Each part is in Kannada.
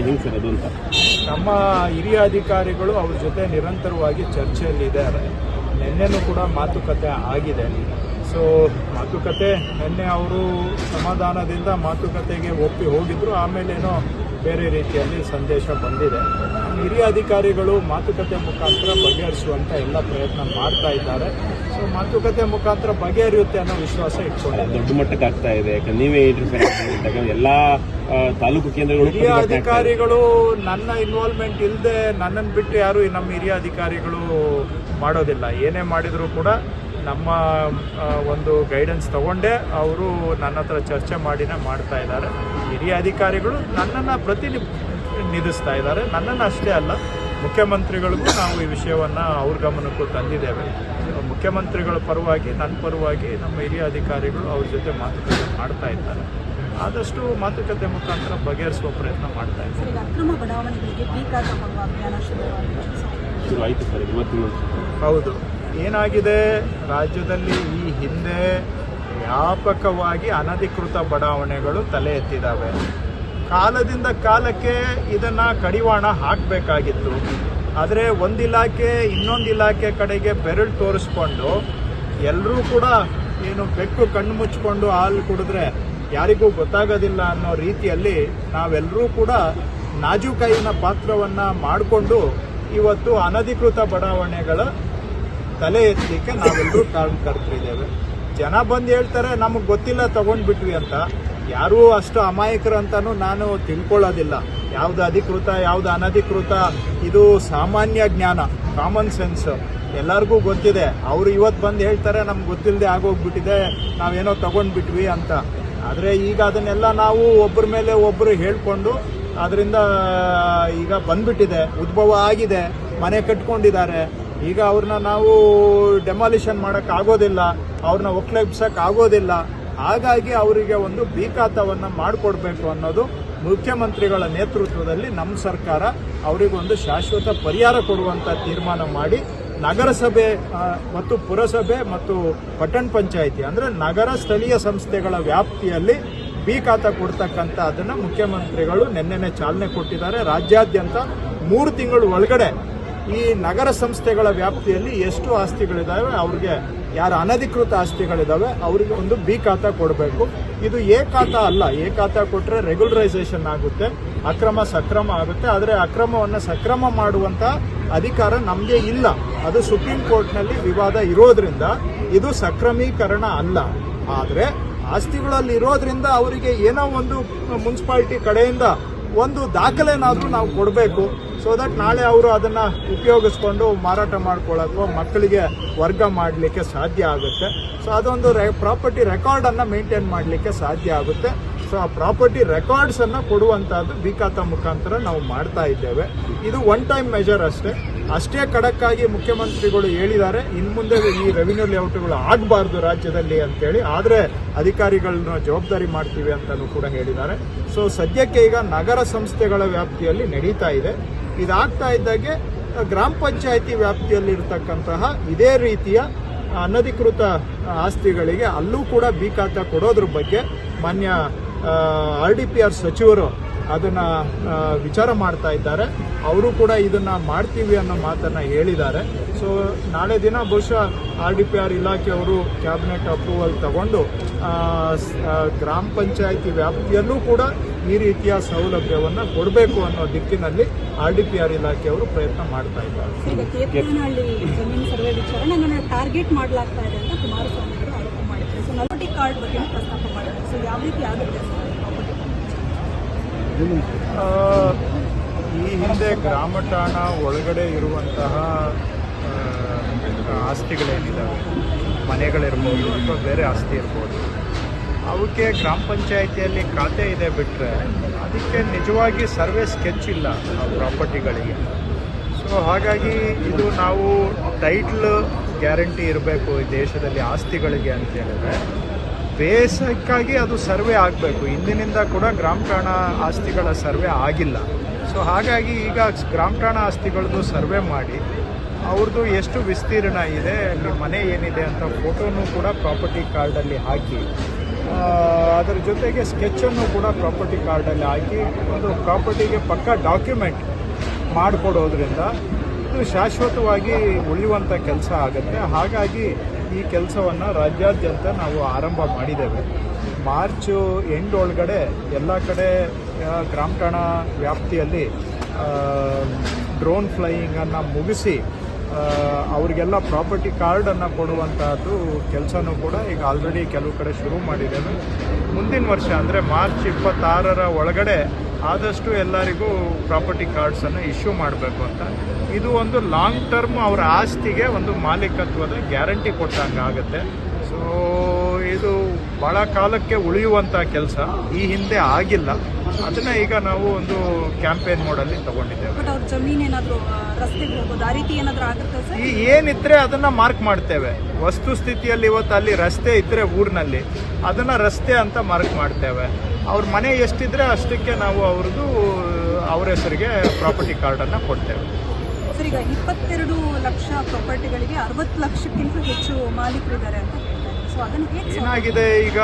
ಇದೆಯಾ ಹೆಂಗೆ ಸರ್ ಅಂತ? ನಮ್ಮ ಹಿರಿಯ ಅಧಿಕಾರಿಗಳು ಅವ್ರ ಜೊತೆ ನಿರಂತರವಾಗಿ ಚರ್ಚೆಯಲ್ಲಿದ್ದಾರೆ ನಿನ್ನೆನೂ ಕೂಡ ಮಾತುಕತೆ ಆಗಿದೆ. ಸೊ ಮಾತುಕತೆ ನಿನ್ನೆ ಅವರು ಸಮಾಧಾನದಿಂದ ಮಾತುಕತೆಗೆ ಒಪ್ಪಿ ಹೋಗಿದ್ರು. ಆಮೇಲೇನೋ ಬೇರೆ ರೀತಿಯಲ್ಲಿ ಸಂದೇಶ ಬಂದಿದೆ. ಹಿರಿಯ ಅಧಿಕಾರಿಗಳು ಮಾತುಕತೆ ಮುಖಾಂತರ ಬಗೆಹರಿಸುವಂತ ಎಲ್ಲ ಪ್ರಯತ್ನ ಮಾಡ್ತಾ ಇದ್ದಾರೆ. ಸೊ ಮಾತುಕತೆ ಮುಖಾಂತರ ಬಗೆಹರಿಯುತ್ತೆ ಅನ್ನೋ ವಿಶ್ವಾಸ ಇಟ್ಕೊಂಡಿದೆ ದೊಡ್ಡ ಮಟ್ಟಕ್ಕೆ ಆಗ್ತಾ ಇದೆ. ಯಾಕಂದ್ರೆ ನೀವೇ ಆಗಿದ್ದಾಗ ಎಲ್ಲ ತಾಲೂಕು ಕೇಂದ್ರಗಳು ಹಿರಿಯ. ಅಧಿಕಾರಿಗಳು ನನ್ನ ಇನ್ವಾಲ್ವ್ಮೆಂಟ್ ಇಲ್ಲದೆ ನನ್ನನ್ನು ಬಿಟ್ಟು ಯಾರು ನಮ್ಮ ಹಿರಿಯ ಅಧಿಕಾರಿಗಳು ಮಾಡೋದಿಲ್ಲ. ಏನೇ ಮಾಡಿದರೂ ಕೂಡ ನಮ್ಮ ಒಂದು ಗೈಡೆನ್ಸ್ ತಗೊಂಡೇ. ಅವರು ನನ್ನ ಹತ್ರ ಚರ್ಚೆ ಮಾಡಿನೇ ಮಾಡ್ತಾ ಇದ್ದಾರೆ. ಹಿರಿಯ ಅಧಿಕಾರಿಗಳು ನನ್ನನ್ನು ಪ್ರತಿನಿಧಿಸ್ತಾ ಇದ್ದಾರೆ. ನನ್ನನ್ನು ಅಷ್ಟೇ ಅಲ್ಲ ಮುಖ್ಯಮಂತ್ರಿಗಳಿಗೂ ನಾವು ಈ ವಿಷಯವನ್ನು ಅವ್ರ ಗಮನಕ್ಕೂ ತಂದಿದ್ದೇವೆ. ಮುಖ್ಯಮಂತ್ರಿಗಳ ಪರವಾಗಿ ನನ್ನ ಪರವಾಗಿ ನಮ್ಮ ಹಿರಿಯ ಅಧಿಕಾರಿಗಳು ಅವ್ರ ಜೊತೆ ಮಾತುಕತೆ ಮಾಡ್ತಾ ಇದ್ದಾರೆ. ಆದಷ್ಟು ಮಾತುಕತೆ ಮುಖಾಂತರ ಬಗೆಹರಿಸುವ ಪ್ರಯತ್ನ ಮಾಡ್ತಾ ಇದ್ದಾರೆ. ಹೌದು. ಏನಾಗಿದೆ? ರಾಜ್ಯದಲ್ಲಿ ಈ ಹಿಂದೆ ವ್ಯಾಪಕವಾಗಿ ಅನಧಿಕೃತ ಬಡಾವಣೆಗಳು ತಲೆ ಎತ್ತಿದ್ದಾವೆ. ಕಾಲದಿಂದ ಕಾಲಕ್ಕೆ ಇದನ್ನು ಕಡಿವಾಣ ಹಾಕಬೇಕಾಗಿತ್ತು. ಆದರೆ ಒಂದು ಇಲಾಖೆ, ಇನ್ನೊಂದು ಇಲಾಖೆ ಕಡೆಗೆ ಬೆರಳು ತೋರಿಸ್ಕೊಂಡು ಎಲ್ಲರೂ ಕೂಡ ಏನು ಬೆಕ್ಕು ಕಣ್ಣು ಮುಚ್ಕೊಂಡು ಹಾಲು ಕುಡಿದ್ರೆ ಯಾರಿಗೂ ಗೊತ್ತಾಗೋದಿಲ್ಲ ಅನ್ನೋ ರೀತಿಯಲ್ಲಿ ನಾವೆಲ್ಲರೂ ಕೂಡ ನಾಜುಕಾಯಿನ ಪಾತ್ರವನ್ನು ಮಾಡಿಕೊಂಡು ಇವತ್ತು ಅನಧಿಕೃತ ಬಡಾವಣೆಗಳ ತಲೆ ಎತ್ತಲಿಕ್ಕೆ ನಾವೆಲ್ಲರೂ ಕಾರಣಕರ್ತರಿದ್ದೇವೆ ಜನ ಬಂದು ಹೇಳ್ತಾರೆ, ನಮಗೆ ಗೊತ್ತಿಲ್ಲ ತಗೊಂಡ್ಬಿಟ್ವಿ ಅಂತ. ಯಾರೂ ಅಷ್ಟು ಅಮಾಯಕರು ಅಂತಾನು ನಾನು ತಿಳ್ಕೊಳ್ಳೋದಿಲ್ಲ. ಯಾವ್ದು ಅಧಿಕೃತ, ಯಾವ್ದು ಅನಧಿಕೃತ, ಇದು ಸಾಮಾನ್ಯ ಜ್ಞಾನ ಕಾಮನ್ ಸೆನ್ಸ್ ಎಲ್ಲರಿಗೂ ಗೊತ್ತಿದೆ. ಅವರು ಇವತ್ತು ಬಂದು ಹೇಳ್ತಾರೆ, ನಮ್ಗೆ ಗೊತ್ತಿಲ್ಲದೆ ಆಗೋಗ್ಬಿಟ್ಟಿದೆ, ನಾವೇನೋ ತಗೊಂಡ್ಬಿಟ್ವಿ ಅಂತ. ಆದರೆ ಈಗ ಅದನ್ನೆಲ್ಲ ನಾವು ಒಬ್ಬರ ಮೇಲೆ ಒಬ್ಬರು ಹೇಳ್ಕೊಂಡು ಅದರಿಂದ ಈಗ ಬಂದ್ಬಿಟ್ಟಿದೆ, ಉದ್ಭವ ಆಗಿದೆ, ಮನೆ ಕಟ್ಕೊಂಡಿದ್ದಾರೆ. ಈಗ ಅವ್ರನ್ನ ನಾವು ಡೆಮಾಲಿಷನ್ ಮಾಡಕ್ ಆಗೋದಿಲ್ಲ, ಅವ್ರನ್ನ ಆಗೋದಿಲ್ಲ. ಹಾಗಾಗಿ ಅವರಿಗೆ ಒಂದು ಬೀಕಾತವನ್ನ ಮಾಡಿಕೊಡ್ಬೇಕು ಅನ್ನೋದು ಮುಖ್ಯಮಂತ್ರಿಗಳ ನೇತೃತ್ವದಲ್ಲಿ ನಮ್ಮ ಸರ್ಕಾರ ಅವರಿಗೊಂದು ಶಾಶ್ವತ ಪರಿಹಾರ ಕೊಡುವಂತ ತೀರ್ಮಾನ ಮಾಡಿ ನಗರಸಭೆ ಮತ್ತು ಪುರಸಭೆ ಮತ್ತು ಪಟ್ಟಣ ಪಂಚಾಯಿತಿ, ಅಂದ್ರೆ ನಗರ ಸ್ಥಳೀಯ ಸಂಸ್ಥೆಗಳ ವ್ಯಾಪ್ತಿಯಲ್ಲಿ ಬಿ ಖಾತ ಕೊಡ್ತಕ್ಕಂಥ ಅದನ್ನ ಮುಖ್ಯಮಂತ್ರಿಗಳು ನಿನ್ನೆನೆ ಚಾಲನೆ ಕೊಟ್ಟಿದ್ದಾರೆ. ರಾಜ್ಯಾದ್ಯಂತ ಮೂರು ತಿಂಗಳು ಒಳಗಡೆ ಈ ನಗರ ಸಂಸ್ಥೆಗಳ ವ್ಯಾಪ್ತಿಯಲ್ಲಿ ಎಷ್ಟು ಆಸ್ತಿಗಳಿದ್ದಾವೆ ಅವ್ರಿಗೆ ಯಾರು ಅನಧಿಕೃತ ಆಸ್ತಿಗಳಿದ್ದಾವೆ ಅವರಿಗೆ ಒಂದು ಬಿ ಖಾತಾ ಕೊಡಬೇಕು. ಇದು ಎ ಖಾತಾ ಅಲ್ಲ, ಎ ಖಾತಾ ಕೊಟ್ಟರೆ ರೆಗ್ಯುಲರೈಸೇಷನ್ ಆಗುತ್ತೆ, ಅಕ್ರಮ ಸಕ್ರಮ ಆಗುತ್ತೆ. ಆದರೆ ಅಕ್ರಮವನ್ನು ಸಕ್ರಮ ಮಾಡುವಂಥ ಅಧಿಕಾರ ನಮಗೆ ಇಲ್ಲ. ಅದು ಸುಪ್ರೀಂ ಕೋರ್ಟ್ನಲ್ಲಿ ವಿವಾದ ಇರೋದ್ರಿಂದ ಇದು ಸಕ್ರಮೀಕರಣ ಅಲ್ಲ. ಆದರೆ ಆಸ್ತಿಗಳಲ್ಲಿ ಇರೋದ್ರಿಂದ ಅವರಿಗೆ ಏನೋ ಒಂದು ಮುನ್ಸಿಪಾಲ್ಟಿ ಕಡೆಯಿಂದ ಒಂದು ದಾಖಲೆನಾದರೂ ನಾವು ಕೊಡಬೇಕು. ಸೊ ದಟ್ ನಾಳೆ ಅವರು ಅದನ್ನು ಉಪಯೋಗಿಸ್ಕೊಂಡು ಮಾರಾಟ ಮಾಡ್ಕೊಳ್ಳೋಕೆ ಮಕ್ಕಳಿಗೆ ವರ್ಗ ಮಾಡಲಿಕ್ಕೆ ಸಾಧ್ಯ ಆಗುತ್ತೆ. ಸೊ ಅದೊಂದು ರೆ ಪ್ರಾಪರ್ಟಿ ರೆಕಾರ್ಡನ್ನು ಮೇಂಟೈನ್ ಮಾಡಲಿಕ್ಕೆ ಸಾಧ್ಯ ಆಗುತ್ತೆ. ಸೊ ಆ ಪ್ರಾಪರ್ಟಿ ರೆಕಾರ್ಡ್ಸನ್ನು ಕೊಡುವಂಥದ್ದು ಬಿಕಾತ ಮುಖಾಂತರ ನಾವು ಮಾಡ್ತಾ ಇದ್ದೇವೆ. ಇದು ಒನ್ ಟೈಮ್ ಮೆಜರ್ ಅಷ್ಟೇ. ಅಷ್ಟೇ ಖಡಕ್ಕಾಗಿ ಮುಖ್ಯಮಂತ್ರಿಗಳು ಹೇಳಿದ್ದಾರೆ. ಇನ್ನು ಮುಂದೆ ಈ ರೆವಿನ್ಯೂ ಲೇಔಟ್ಗಳು ಆಗಬಾರ್ದು ರಾಜ್ಯದಲ್ಲಿ ಅಂತೇಳಿ. ಆದರೆ ಅಧಿಕಾರಿಗಳನ್ನ ಜವಾಬ್ದಾರಿ ಮಾಡ್ತೀವಿ ಅಂತಲೂ ಕೂಡ ಹೇಳಿದ್ದಾರೆ. ಸೊ ಸದ್ಯಕ್ಕೆ ಈಗ ನಗರ ಸಂಸ್ಥೆಗಳ ವ್ಯಾಪ್ತಿಯಲ್ಲಿ ನಡೀತಾ ಇದೆ. ಇದಾಗ್ತಾ ಇದ್ದಾಗೆ ಗ್ರಾಮ ಪಂಚಾಯಿತಿ ವ್ಯಾಪ್ತಿಯಲ್ಲಿರ್ತಕ್ಕಂತಹ ಇದೇ ರೀತಿಯ ಅನಧಿಕೃತ ಆಸ್ತಿಗಳಿಗೆ ಅಲ್ಲೂ ಕೂಡ ಬಿ ಖಾತಾ ಕೊಡೋದ್ರ ಬಗ್ಗೆ ಮಾನ್ಯ ಆರ್ ಡಿ ಪಿ ಆರ್ ಸಚಿವರು ಅದನ್ನ ವಿಚಾರ ಮಾಡ್ತಾ ಇದ್ದಾರೆ. ಅವರು ಕೂಡ ಇದನ್ನ ಮಾಡ್ತೀವಿ ಅನ್ನೋ ಮಾತನ್ನ ಹೇಳಿದ್ದಾರೆ. ಸೊ ನಾಳೆ ದಿನ ಬಹುಶಃ ಆರ್ ಡಿ ಪಿ ಆರ್ ಇಲಾಖೆಯವರು ಕ್ಯಾಬಿನೆಟ್ ಅಪ್ರೂವಲ್ ತಗೊಂಡು ಗ್ರಾಮ ಪಂಚಾಯತಿ ವ್ಯಾಪ್ತಿಯಲ್ಲೂ ಕೂಡ ಈ ರೀತಿಯ ಸೌಲಭ್ಯವನ್ನು ಕೊಡಬೇಕು ಅನ್ನೋ ದಿಕ್ಕಿನಲ್ಲಿ ಆರ್ ಡಿ ಪಿ ಆರ್ ಇಲಾಖೆಯವರು ಪ್ರಯತ್ನ ಮಾಡ್ತಾ ಇದ್ದಾರೆ. ಟಾರ್ಗೆಟ್ ಮಾಡಲಾಗ್ತಾ ಇದೆ ಅಂತ ಕುಮಾರಸ್ವಾಮಿ ಕಾರ್ಡ್ ಬಗ್ಗೆ ಪ್ರಸ್ತಾಪ ಸೊ ಯಾವ ರೀತಿ ಆಗುತ್ತೆ? ಈ ಹಿಂದೆ ಗ್ರಾಮ ಠಾಣ ಒಳಗಡೆ ಇರುವಂತಹ ಆಸ್ತಿಗಳೇನಿದ್ದಾವೆ ಮನೆಗಳಿರ್ಬೋದು ಅಥವಾ ಬೇರೆ ಆಸ್ತಿ ಇರ್ಬೋದು. ಅವಕ್ಕೆ ಗ್ರಾಮ ಪಂಚಾಯಿತಿಯಲ್ಲಿ ಖಾತೆ ಇದೆ ಬಿಟ್ಟರೆ ಅದಕ್ಕೆ ನಿಜವಾಗಿ ಸರ್ವೆ ಸ್ಕೆಚ್ ಇಲ್ಲ ಆ ಪ್ರಾಪರ್ಟಿಗಳಿಗೆ. ಸೊ ಹಾಗಾಗಿ ಇದು ನಾವು ಟೈಟ್ಲ್ ಗ್ಯಾರಂಟಿ ಇರಬೇಕು ಈ ದೇಶದಲ್ಲಿ ಆಸ್ತಿಗಳಿಗೆ ಅಂತ ಹೇಳಿದ್ರೆ. ಬೇಸಕ್ಕಾಗಿ ಅದು ಸರ್ವೆ ಆಗಬೇಕು. ಇಂದಿನಿಂದ ಕೂಡ ಗ್ರಾಮ ಠಾಣ ಆಸ್ತಿಗಳ ಸರ್ವೆ ಆಗಿಲ್ಲ. ಸೊ ಹಾಗಾಗಿ ಈಗ ಗ್ರಾಮ ಠಾಣ ಆಸ್ತಿಗಳದ್ದು ಸರ್ವೆ ಮಾಡಿ ಅವ್ರದ್ದು ಎಷ್ಟು ವಿಸ್ತೀರ್ಣ ಇದೆ, ಅಲ್ಲಿ ಮನೆ ಏನಿದೆ ಅಂತ ಫೋಟೋನು ಕೂಡ ಪ್ರಾಪರ್ಟಿ ಕಾರ್ಡಲ್ಲಿ ಹಾಕಿ ಅದರ ಜೊತೆಗೆ ಸ್ಕೆಚನ್ನು ಕೂಡ ಪ್ರಾಪರ್ಟಿ ಕಾರ್ಡಲ್ಲಿ ಹಾಕಿ ಒಂದು ಪ್ರಾಪರ್ಟಿಗೆ ಪಕ್ಕ ಡಾಕ್ಯುಮೆಂಟ್ ಮಾಡಿಕೊಡೋದ್ರಿಂದ ಇದು ಶಾಶ್ವತವಾಗಿ ಉಳಿಯುವಂಥ ಕೆಲಸ ಆಗುತ್ತೆ. ಹಾಗಾಗಿ ಈ ಕೆಲಸವನ್ನು ರಾಜ್ಯಾದ್ಯಂತ ನಾವು ಆರಂಭ ಮಾಡಿದ್ದೇವೆ. ಮಾರ್ಚು ಎಂಡ್ ಒಳಗಡೆ ಎಲ್ಲ ಕಡೆ ಗ್ರಾಮ ಠಾಣಾ ವ್ಯಾಪ್ತಿಯಲ್ಲಿ ಡ್ರೋನ್ ಫ್ಲೈಯಿಂಗನ್ನು ಮುಗಿಸಿ ಅವರಿಗೆಲ್ಲ ಪ್ರಾಪರ್ಟಿ ಕಾರ್ಡನ್ನು ಕೊಡುವಂತಹದ್ದು ಕೆಲಸನೂ ಕೂಡ ಈಗ ಆಲ್ರೆಡಿ ಕೆಲವು ಕಡೆ ಶುರು ಮಾಡಿದ್ದೇವೆ. ಮುಂದಿನ ವರ್ಷ ಅಂದರೆ ಮಾರ್ಚ್ ಇಪ್ಪತ್ತಾರರ ಒಳಗಡೆ ಆದಷ್ಟು ಎಲ್ಲರಿಗೂ ಪ್ರಾಪರ್ಟಿ ಕಾರ್ಡ್ಸನ್ನು ಇಶ್ಯೂ ಮಾಡಬೇಕು ಅಂತ. ಇದು ಒಂದು ಲಾಂಗ್ ಟರ್ಮ್ ಅವರ ಆಸ್ತಿಗೆ ಒಂದು ಮಾಲೀಕತ್ವದ ಗ್ಯಾರಂಟಿ ಕೊಟ್ಟಂಗೆ ಆಗುತ್ತೆ. ಸೊ ಇದು ಭಾಳ ಕಾಲಕ್ಕೆ ಉಳಿಯುವಂಥ ಕೆಲಸ. ಈ ಹಿಂದೆ ಆಗಿಲ್ಲ. ಅದನ್ನು ಈಗ ನಾವು ಒಂದು ಕ್ಯಾಂಪೇನ್ ಮೋಡಲ್ಲಿ ತಗೊಂಡಿದ್ದೇವೆ. ಈ ಏನಿದ್ರೆ ಅದನ್ನ ಮಾರ್ಕ್ ಮಾಡ್ತೇವೆ. ವಸ್ತು ಸ್ಥಿತಿಯಲ್ಲಿ ಇವತ್ತು ಅಲ್ಲಿ ರಸ್ತೆ ಇದ್ರೆ ಊರಿನಲ್ಲಿ ಅದನ್ನ ರಸ್ತೆ ಅಂತ ಮಾರ್ಕ್ ಮಾಡ್ತೇವೆ. ಅವ್ರ ಮನೆ ಎಷ್ಟಿದ್ರೆ ಅಷ್ಟಕ್ಕೆ ನಾವು ಅವ್ರದ್ದು ಅವ್ರ ಹೆಸರಿಗೆ ಪ್ರಾಪರ್ಟಿ ಕಾರ್ಡನ್ನು ಕೊಡ್ತೇವೆ. ಸರ್ ಈಗ ಇಪ್ಪತ್ತೆರಡು ಲಕ್ಷ ಪ್ರಾಪರ್ಟಿಗಳಿಗೆ ಅರವತ್ತು ಲಕ್ಷಕ್ಕಿಂತ ಹೆಚ್ಚು ಮಾಲೀಕರಿದ್ದಾರೆ ಅಂತ ಹೇಳ್ತಾರೆ ಸೊ ಅದನ್ನು ಏನಾಗಿದೆ ಈಗ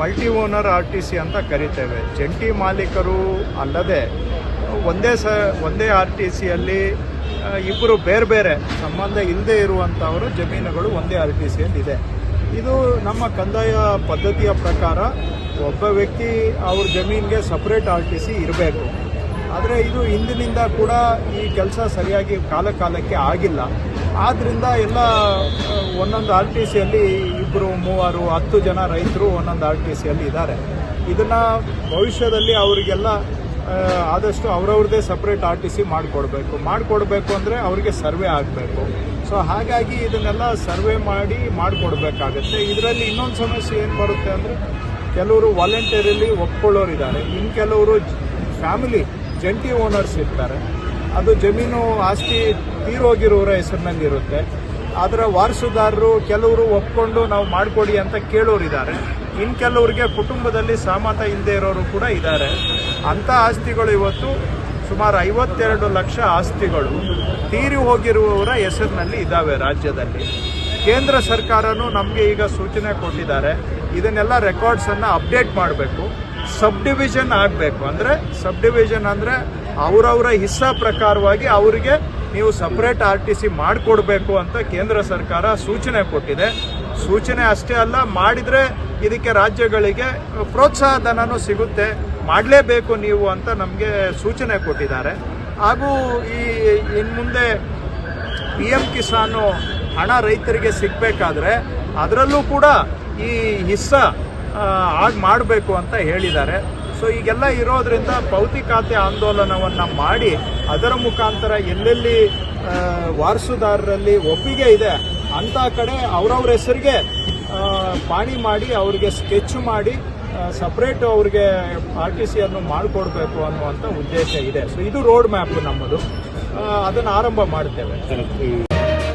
multi owner R T C ಅಂತ ಕರಿತೇವೆ. ಜಂಟಿ ಮಾಲೀಕರು ಅಲ್ಲದೆ ಒಂದೇ ಸ ಒಂದೇ ಆರ್ ಟಿ ಸಿಯಲ್ಲಿ ಇಬ್ಬರು ಬೇರೆ ಬೇರೆ ಸಂಬಂಧ ಇಲ್ಲದೆ ಇರುವಂಥವರು ಜಮೀನುಗಳು ಒಂದೇ ಆರ್ ಟಿ ಸಿಯಲ್ಲಿ ಇದೆ ಇದು ನಮ್ಮ ಕಂದಾಯ ಪದ್ಧತಿಯ ಪ್ರಕಾರ ಒಬ್ಬ ವ್ಯಕ್ತಿ ಅವ್ರ ಜಮೀನಿಗೆ ಸಪ್ರೇಟ್ ಆರ್ ಟಿ ಸಿ ಇರಬೇಕು. ಆದರೆ ಇದು ಹಿಂದಿನಿಂದ ಕೂಡ ಈ ಕೆಲಸ ಸರಿಯಾಗಿ ಕಾಲ ಕಾಲಕ್ಕೆ ಆಗಿಲ್ಲ. ಆದ್ದರಿಂದ ಎಲ್ಲ ಒಂದೊಂದು ಆರ್ ಟಿ ಸಿಯಲ್ಲಿ ಇಬ್ಬರು ಮೂವರು, ಹತ್ತು ಜನ ರೈತರು ಒಂದೊಂದು ಆರ್ ಟಿ ಸಿಯಲ್ಲಿ ಇದ್ದಾರೆ. ಇದನ್ನು ಭವಿಷ್ಯದಲ್ಲಿ ಅವರಿಗೆಲ್ಲ ಆದಷ್ಟು ಅವರವ್ರದ್ದೇ ಸಪ್ರೇಟ್ ಆರ್ ಟಿ ಸಿ ಮಾಡಿಕೊಡ್ಬೇಕು. ಮಾಡಿಕೊಡ್ಬೇಕು ಅಂದರೆ ಅವರಿಗೆ ಸರ್ವೆ ಆಗಬೇಕು. ಸೊ ಹಾಗಾಗಿ ಇದನ್ನೆಲ್ಲ ಸರ್ವೆ ಮಾಡಿ ಮಾಡಿಕೊಡ್ಬೇಕಾಗತ್ತೆ. ಇದರಲ್ಲಿ ಇನ್ನೊಂದು ಸಮಸ್ಯೆ ಏನು ಬರುತ್ತೆ ಅಂದರೆ ಕೆಲವರು ವಾಲಂಟಿಯರಲ್ಲಿ ಒಪ್ಕೊಳ್ಳೋರಿದ್ದಾರೆ. ಇನ್ನು ಕೆಲವರು ಫ್ಯಾಮಿಲಿ ಜಂಟಿ ಓನರ್ಸ್ ಇರ್ತಾರೆ. ಅದು ಜಮೀನು ಆಸ್ತಿ ತೀರೋಗಿರೋರ ಹೆಸರಿನಲ್ಲಿ ಇರುತ್ತೆ ಅದರ ವಾರಸುದಾರರು ಕೆಲವರು ಒಪ್ಕೊಂಡು ನಾವು ಮಾಡಿಕೊಡಿ ಅಂತ ಕೇಳೋರಿದ್ದಾರೆ. ಇನ್ನು ಕೆಲವರಿಗೆ ಕುಟುಂಬದಲ್ಲಿ ಸಹಮತ ಇಲ್ಲದೆ ಇರೋರು ಕೂಡ ಇದ್ದಾರೆ. ಅಂಥ ಆಸ್ತಿಗಳು ಇವತ್ತು ಸುಮಾರು ಐವತ್ತೆರಡು ಲಕ್ಷ ಆಸ್ತಿಗಳು ತೀರಿ ಹೋಗಿರುವವರ ಹೆಸರಿನಲ್ಲಿ ಇದ್ದಾವೆ ರಾಜ್ಯದಲ್ಲಿ. ಕೇಂದ್ರ ಸರ್ಕಾರನೂ ನಮಗೆ ಈಗ ಸೂಚನೆ ಕೊಟ್ಟಿದ್ದಾರೆ. ಇದನ್ನೆಲ್ಲ ರೆಕಾರ್ಡ್ಸನ್ನು ಅಪ್ಡೇಟ್ ಮಾಡಬೇಕು. ಸಬ್ ಡಿವಿಷನ್ ಆಗಬೇಕು. ಅಂದರೆ ಸಬ್ ಡಿವಿಷನ್ ಅಂದರೆ ಅವರವರ ಹಿಸ್ಸಾ ಪ್ರಕಾರವಾಗಿ ಅವರಿಗೆ ನೀವು ಸಪ್ರೇಟ್ ಆರ್ ಟಿ ಸಿ ಮಾಡಿಕೊಡ್ಬೇಕು ಅಂತ ಕೇಂದ್ರ ಸರ್ಕಾರ ಸೂಚನೆ ಕೊಟ್ಟಿದೆ. ಸೂಚನೆ ಅಷ್ಟೇ ಅಲ್ಲ, ಮಾಡಿದರೆ ಇದಕ್ಕೆ ರಾಜ್ಯಗಳಿಗೆ ಪ್ರೋತ್ಸಾಹ ಧನನೂ ಸಿಗುತ್ತೆ. ಮಾಡಲೇಬೇಕು ನೀವು ಅಂತ ನಮಗೆ ಸೂಚನೆ ಕೊಟ್ಟಿದ್ದಾರೆ. ಹಾಗೂ ಈ ಇನ್ನು ಮುಂದೆ ಪಿ ಎಂ ಕಿಸಾನು ಹಣ ರೈತರಿಗೆ ಸಿಗಬೇಕಾದ್ರೆ ಅದರಲ್ಲೂ ಕೂಡ ಈ ಹಿಸ್ಸ ಆಗಿ ಮಾಡಬೇಕು ಅಂತ ಹೇಳಿದ್ದಾರೆ. ಸೊ ಈಗೆಲ್ಲ ಇರೋದ್ರಿಂದ ಪೌತಿ ಖಾತೆ ಆಂದೋಲನವನ್ನು ಮಾಡಿ ಅದರ ಮುಖಾಂತರ ಎಲ್ಲೆಲ್ಲಿ ವಾರಸುದಾರರಲ್ಲಿ ಒಪ್ಪಿಗೆ ಇದೆ ಅಂಥ ಕಡೆ ಅವರವ್ರ ಹೆಸರಿಗೆ ಪಾಣಿ ಮಾಡಿ ಅವ್ರಿಗೆ ಸ್ಕೆಚ್ ಮಾಡಿ ಸಪ್ರೇಟ್ ಅವ್ರಿಗೆ ಆರ್ ಟಿ ಸಿಯನ್ನು ಮಾಡಿಕೊಡ್ಬೇಕು ಅನ್ನುವಂಥ ಉದ್ದೇಶ ಇದೆ. ಸೊ ಇದು ರೋಡ್ ಮ್ಯಾಪ್ ನಮ್ಮದು. ಅದನ್ನು ಆರಂಭ ಮಾಡ್ತೇವೆ.